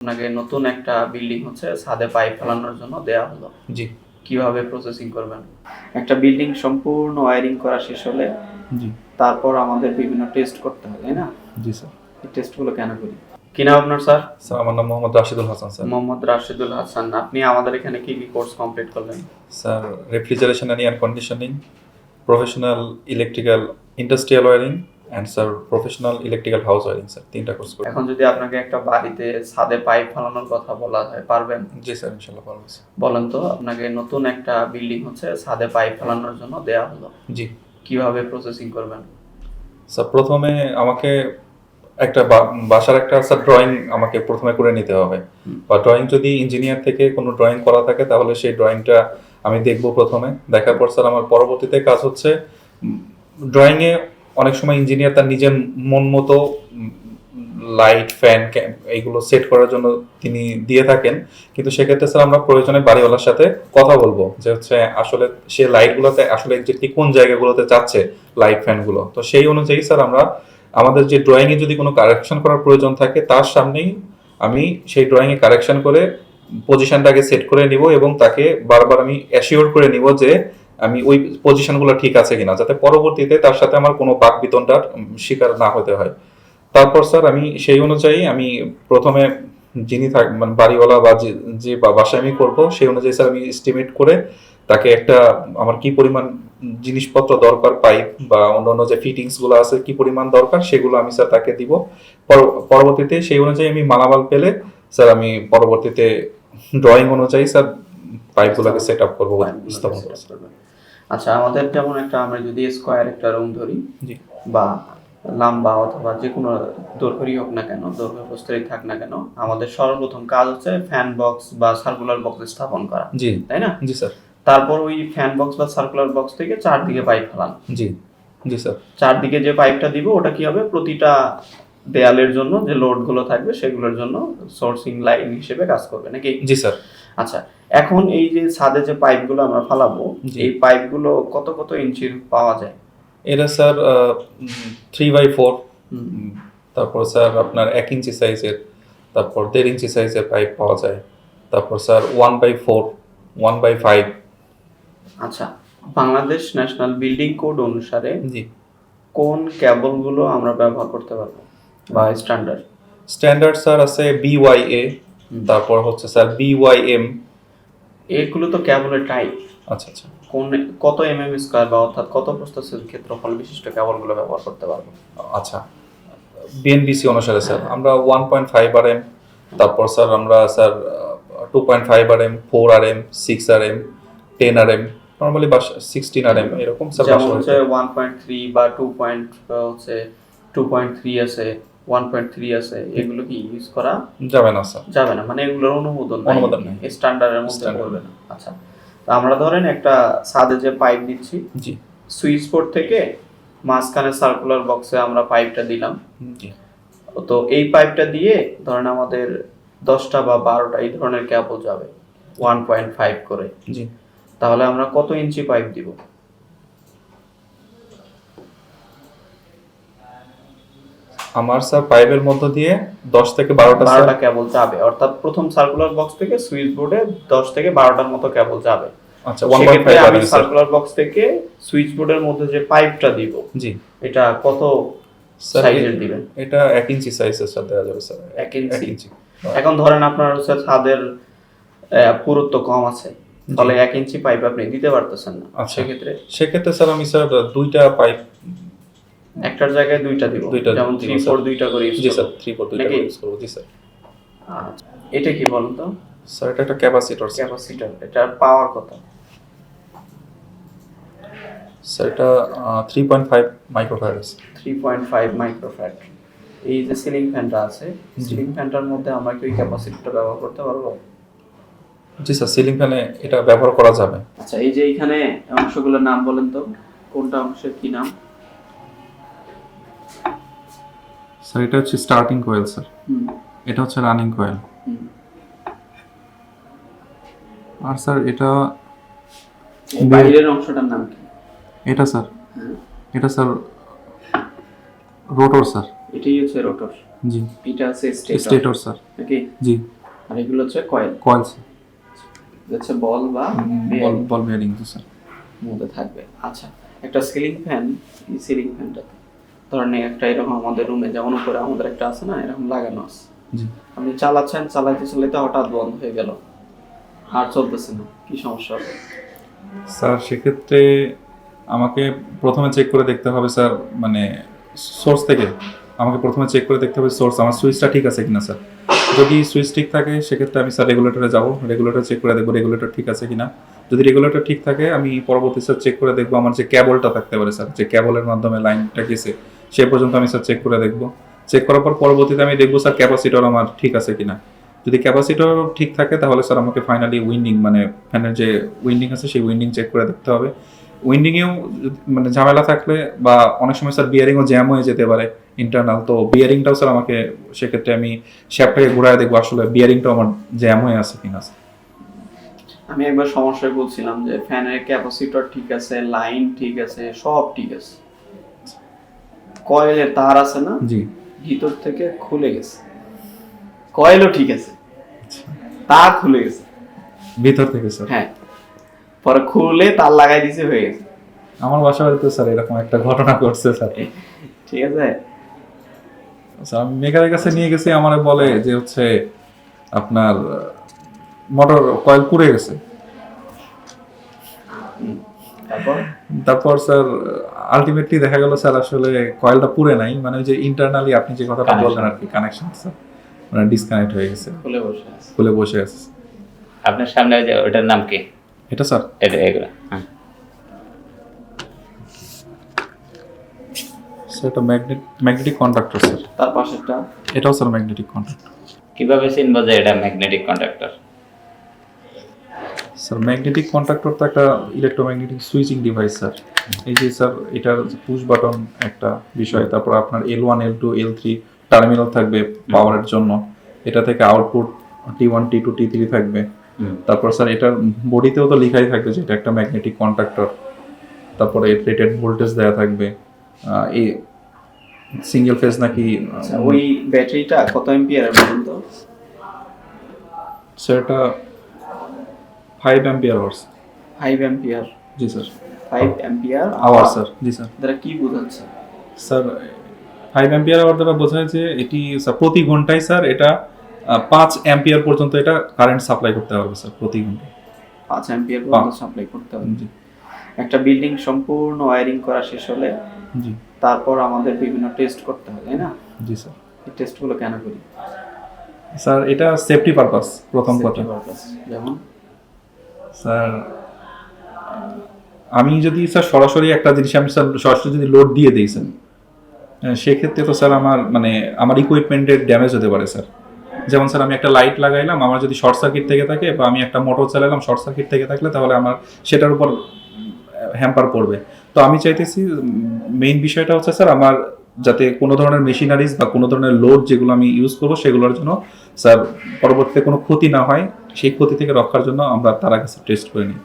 আপনাকে নতুন একটা বিল্ডিং হচ্ছে ছাদে পাইপ ফেলানোর জন্য দেয়া হলো। জি। কীভাবে প্রসেসিং করবেন? একটা বিল্ডিং সম্পূর্ণ ওয়্যারিং করা শেষ হলে জি। তারপর আমাদের বিভিন্ন টেস্ট করতে হয় তাই না? জি স্যার। এই টেস্টগুলো কেন করি? কি নাম আপনার স্যার? স্যার আমার নাম মোহাম্মদ রাশিদুল হাসান স্যার। মোহাম্মদ রাশিদুল হাসান। আপনি আমাদের এখানে কি কি কোর্স কমপ্লিট করলেন? Sir refrigeration and air conditioning professional electrical industrial wiring and sir professional electrical house wiring sir তিনটা কোর্স করি। এখন যদি আপনাকে একটা বাড়িতে ছাদে পাইপ ফেলানোর কথা বলা হয় পারবেন? জি স্যার ইনশাল্লাহ পারব বলেন তো আপনাকে নতুন একটা বিল্ডিং হচ্ছে ছাদে পাইপ ফেলানোর জন্য দেয়া হলো। জি। কীভাবে প্রসেসিং করবেন? স্যার প্রথমে আমাকে একটা বাসার একটা স্যার ড্রয়িং আমাকে প্রথমে করে নিতে হবে। বা ড্রয়িং যদি ইঞ্জিনিয়ার থেকে কোনো ড্রয়িং করা থাকে তাহলে সেই ড্রয়িংটা আমি দেখব প্রথমে। দেখার পর স্যার আমার পরবর্তীতে কাজ হচ্ছে ড্রয়িংয়ে অনেক সময় ইঞ্জিনিয়ার তার নিজের মন মতো লাইট ফ্যান এইগুলো সেট করার জন্য তিনি দিয়ে থাকেন। কিন্তু সেক্ষেত্রে স্যার আমরা প্রয়োজনে বাড়িওয়ালার সাথে কথা বলব যে হচ্ছে আসলে সে লাইটগুলোতে আসলে এক্সাক্টলি কোন জায়গাগুলোতে চাচ্ছে লাইট ফ্যানগুলো তো সেই অনুযায়ী স্যার আমরা আমাদের যে ড্রয়িংয়ে যদি কোনো কারেকশন করার প্রয়োজন থাকে, তার সামনেই আমি সেই ড্রয়িংয়ে কারেকশন করে পজিশনটাকে সেট করে নিব এবং তাকে বারবার আমি অ্যাসিওর করে নিব যে আমি ওই পজিশনগুলো ঠিক আছে কিনা যাতে পরবর্তীতে তার সাথে আমার কোনো বাক বিতনটার শিকার না হতে হয়। তারপর স্যার আমি সেই অনুযায়ী আমি প্রথমে যিনি থাক মানে বাড়িওয়ালা বা যে- বাসায় আমি করব সেই অনুযায়ী স্যার আমি এস্টিমেট করে তাকে একটা আমার কি পরিমাণ জিনিসপত্র দরকার পাইপ বা অন্যান্য যে ফিটিংসগুলো আছে কি পরিমাণ দরকার সেগুলো আমি স্যার তাকে দিব। পরবর্তীতে সেই অনুযায়ী আমি মালামাল পেলে স্যার আমি পরবর্তীতে ড্রয়িং অনুযায়ী স্যার পাইপগুলোকে সেট আপ করব স্থাপন করব। আচ্ছা আমাদের যেমন একটা আমরা যদি স্কোয়ার একটা রুম ধরি বা লম্বা অথবা যে কোনো দৈর্ঘ্যই হোক না কেন দৈর্ঘ্য প্রস্তরই থাক না কেন আমাদের সর্বপ্রথম কাজ হচ্ছে ফ্যান বক্স বা সার্কুলার বক্স স্থাপন করা জি। তাই না? জি স্যার তারপর ওই ফ্যান বক্স বা সার্কুলার বক্স থেকে চারদিকে পাইপ ফেলান। জি। জি স্যার চারদিকে যে পাইপটা দিব ওটা কি হবে? প্রতিটা দেয়ালের জন্য যে লোডগুলো থাকবে সেগুলোর জন্য সোর্সিং লাইন হিসেবে কাজ করবে নাকি? জি স্যার আচ্ছা এখন এই যে ছাদে যে পাইপগুলো আমরা ফালাবো। এই পাইপগুলো কত কত ইঞ্চির পাওয়া যায়? এটা স্যার থ্রি বাই ফোর তারপর স্যার আপনার এক ইঞ্চি সাইজের তারপর দেড় ইঞ্চি সাইজের পাইপ পাওয়া যায়। তারপর sir one by four one by five আচ্ছা বাংলাদেশ ন্যাশনাল বিল্ডিং কোড অনুসারে জি। কোন কেবলগুলো আমরা ব্যবহার করতে পারব? বা স্ট্যান্ডার্ড স্ট্যান্ডার্ড স্যার আছে বিওয়াইএ তারপর হচ্ছে স্যার বিওয়াইএম এগুলো তো কেবলের টাইপ আচ্ছা আচ্ছা। কোন কত এমএম স্কোয়ার বা অর্থাৎ কত প্রস্থের ক্ষেত্রফল বিশিষ্ট কেবলগুলো ব্যবহার করতে পারব? আচ্ছা। বিএনবিসি অনুসারে স্যার আমরা one point five R M তারপর স্যার আমরা sir two point five R M four R M six R M ten R M normally bus sixteen R M এরকম স্যার যেমন হচ্ছে ওয়ান পয়েন্ট থ্রি বা two point হচ্ছে two point three আছে। One point three আছে এগুলো কি use করা যাবে না স্যার। যাবে না? মানে এগুলোর অনুমোদন অনুমোদন নেই। স্ট্যান্ডার্ডের মধ্যে না। আচ্ছা। তো আমরা ধরেন একটা ছাদে যে পাইপ দিচ্ছি জি। সুইচ বোর্ড থেকে মাঝখানে সার্কুলার বক্সে আমরা পাইপটা দিলাম। জি। তো এই পাইপটা দিয়ে ধরেন আমাদের দশটা বা বারোটা এই ধরনের কেবল যাবে ওয়ান পয়েন্ট ফাইভ করে। জি। তাহলে আমরা কত ইঞ্চি পাইপ দিব? আমার স্যার পাইপের মধ্য দিয়ে দশ থেকে বারোটা স্যার বারোটা কেবল যাবে। অর্থাৎ প্রথম সার্কুলার বক্স থেকে সুইচ বোর্ডে দশ থেকে বারোটার মতো কেবল যাবে। আচ্ছা ওয়ান পয়েন্ট ফাইভ আমি সার্কুলার বক্স থেকে সুইচ বোর্ডের মধ্যে যে পাইপটা দিব জি। এটা কত স্যার সাইজের দিবেন? এটা এক ইঞ্চি সাইজের স্যার দেওয়া যাবে স্যার এক ইঞ্চি? এখন ধরেন আপনার হচ্ছে ছাদের পুরুত্ব কম আছে। ফলে এক ইঞ্চি পাইপ আপনি দিতে পারতেছেন না। আচ্ছা। সেক্ষেত্রে? সেক্ষেত্রে স্যার আমি স্যার দুইটা পাইপ একটার জায়গায় দুইটা দিব। দুইটা যেমন দিব, থ্রি স্যার। ফোর দুইটা করে use জি স্যার থ্রি ফোর দুইটা নাকি? ইউজ করব জি স্যার আচ্ছা এটা কি বলুন তো? স্যার এটা একটা ক্যাপাসিটর ক্যাপাসিটর এটার পাওয়ার কত? স্যার এটা three point five microfarad three point five microfarad এই যে সিলিং ফ্যানটা আছে সিলিং ফ্যানটার মধ্যে আমরা কি ওই ক্যাপাসিটিটা ব্যবহার করতে পারব? জি স্যার সিলিং ফ্যানে এটা ব্যবহার করা যাবে। আচ্ছা এই যে এইখানে অংশগুলোর নাম বলেন তো কোনটা অংশের কি নাম? স্যার এটা হচ্ছে স্টার্টিং কোয়েল স্যার। এটা হচ্ছে রানিং কোয়েল আর স্যার এটা বাইরের অংশটার নাম কি? এটা স্যার। হ্যাঁ। এটা স্যার রোটর স্যার। এটাই হচ্ছে রোটর জি। এটা হচ্ছে স্টেটর স্যার। নাকি? জি। আর এগুলো হচ্ছে কয়েল কয়েল হচ্ছে বল বা বল বল বেয়ারিং স্যার। মধ্যে থাকবে। আচ্ছা একটা সিলিং ফ্যান এই সিলিং ফ্যানটা ধরেন একটা এরকম আমাদের রুমে যেমন উপরে আমাদের একটা আছে না এরকম লাগানো আছে। আপনি চালাচ্ছেন চালাতে চালাতে হঠাৎ বন্ধ হয়ে গেল। আর চলতেছে না কি সমস্যা হবে? স্যার সেক্ষেত্রে আমাকে প্রথমে চেক করে দেখতে হবে স্যার মানে সোর্স থেকে আমাকে প্রথমে চেক করে দেখতে হবে সোর্স আমার সুইচটা ঠিক আছে কিনা স্যার। যদি সুইচ ঠিক থাকে সেক্ষেত্রে আমি স্যার রেগুলেটরে যাব রেগুলেটর চেক করে দেখব রেগুলেটর ঠিক আছে কিনা। যদি রেগুলেটর ঠিক থাকে, আমি পরবর্তী স্যার চেক করে দেখব আমার যে ক্যাবলটা থাকতে পারে স্যার যে ক্যাবলের মাধ্যমে লাইনটা গেছে, সে পর্যন্ত আমি স্যার চেক করে দেখব। চেক করার পর পরবর্তীতে আমি দেখব স্যার ক্যাপাসিটর আমার ঠিক আছে কিনা। যদি ক্যাপাসিটর ঠিক থাকে, তাহলে স্যার আমাকে ফাইনালি উইন্ডিং মানে ফ্যানের যে উইন্ডিং আছে, সেই উইন্ডিং চেক করে দেখতে হবে। উইন্ডিংয়েও মানে ঝামেলা থাকলে বা অনেক সময় স্যার বিয়ারিংও জ্যাম হয়ে যেতে পারে ইন্টারনাল তো বিয়ারিংটাও স্যার আমাকে সেক্ষেত্রে আমি শ্যাপটাকে ঘুরায় দেখব আসলে বিয়ারিংটাও আমার জ্যাম হয়ে আছে কিনা। আমি একবার সমস্যায় বলছিলাম যে ফ্যানের ক্যাপাসিটর ঠিক আছে লাইন ঠিক আছে সব ঠিক আছে। কয়েলের তার আছে না? জি। ভিতর থেকে খুলে গেছে। কয়েলও ঠিক আছে। তার খুলে গেছে। ভিতর থেকে স্যার? হ্যাঁ। পরে খুলে তার লাগাই দিছে হয়ে গেছে। আমার বাসা বাড়িতে স্যার এরকম একটা ঘটনা ঘটছে স্যার। ঠিক আছে? আচ্ছা, মেকারের কাছে নিয়ে গেছি আমার বলে যে হচ্ছে আপনার মোটর কয়েল পুড়ে গেছে। তারপর? স্যার আলটিমেটলি দেখা গেল স্যার আসলে কয়েলটা পুড়ে নাই। মানে ওই যে ইন্টারনালি আপনি যে কথাটা বললেন আর কি কানেকশন স্যার মানে ডিসকানেক্ট হয়ে গেছে। খুলে বসে আছে। খুলে বসে আছে আপনার সামনে যে ওটার নাম কি? এটা স্যার এটা এগুলো হ্যাঁ। এটা ম্যাগনেট ম্যাগনেটিক কন্ডাক্টর স্যার তার পাশেরটা? এটাও স্যার ম্যাগনেটিক কন্ডাক্টর কীভাবে চিনবো যে এটা magnetic conductor sir magnetic contractor তো একটা ইলেকট্রোম্যাগনেটিক সুইচিং ডিভাইস স্যার। এই যে স্যার এটার পুশ বাটন একটা বিষয় তারপর আপনার L one L two L three terminal থাকবে পাওয়ারের জন্য। এটা থেকে output T one T two T three থাকবে। তারপর স্যার এটার বডিতেও তো লেখাই থাকবে যে এটা একটা ম্যাগনেটিক কন্ট্রাক্টর তারপরে রেটেড ভোল্টেজ দেওয়া থাকবে। এই সিঙ্গেল ফেজ নাকি আচ্ছা ওই ব্যাটারিটা কত এম্পিয়ারের বলুন তো? স্যার এটা five ampere hours five ampere জি sir five ampere hour sir জি স্যার দ্বারা কি বোঝাচ্ছে স্যার ফাইভ অ্যাম্পিয়ার আওয়ার দ্বারা বোঝায় যে এটি স্যার প্রতি ঘন্টায় স্যার এটা পাঁচ অ্যাম্পিয়ার পর্যন্ত এটা কারেন্ট সাপ্লাই করতে পারবে স্যার প্রতি ঘন্টায়। পাঁচ এম্পিয়ার পর্যন্ত সাপ্লাই করতে হবে। জি। একটা বিল্ডিং সম্পূর্ণ ওয়্যারিং করা শেষ হলে জি। তারপর আমাদের বিভিন্ন টেস্ট করতে হয় তাই না? জি স্যার এই টেস্টগুলো কেন করি? স্যার এটা সেফটি পারপাস প্রথম কথা। purpose, যেমন? স্যার, আমি যদি স্যার সরাসরি একটা জিনিস, আমি স্যার সরাসরি যদি লোড দিয়ে দিই, স্যার সেক্ষেত্রে তো স্যার আমার মানে আমার ইকুইপমেন্টের ড্যামেজ হতে পারে, স্যার। যেমন স্যার, আমি একটা লাইট লাগাইলাম, আমার যদি শর্ট সার্কিট থেকে থাকে বা আমি একটা মোটর চালালাম শর্ট সার্কিট থেকে থাকলে তাহলে আমার সেটার উপর হ্যাম্পার পড়বে। তো আমি চাইতেছি মেইন বিষয়টা হচ্ছে, স্যার, আমার যাতে কোনো ধরনের মেশিনারিজ বা কোনো ধরনের লোড যেগুলো আমি ইউজ করব সেগুলোর জন্য স্যার পরবর্তীতে কোনো ক্ষতি না হয়, সেই ক্ষতি থেকে রক্ষার জন্য আমরা তার আগে টেস্ট করে নিই।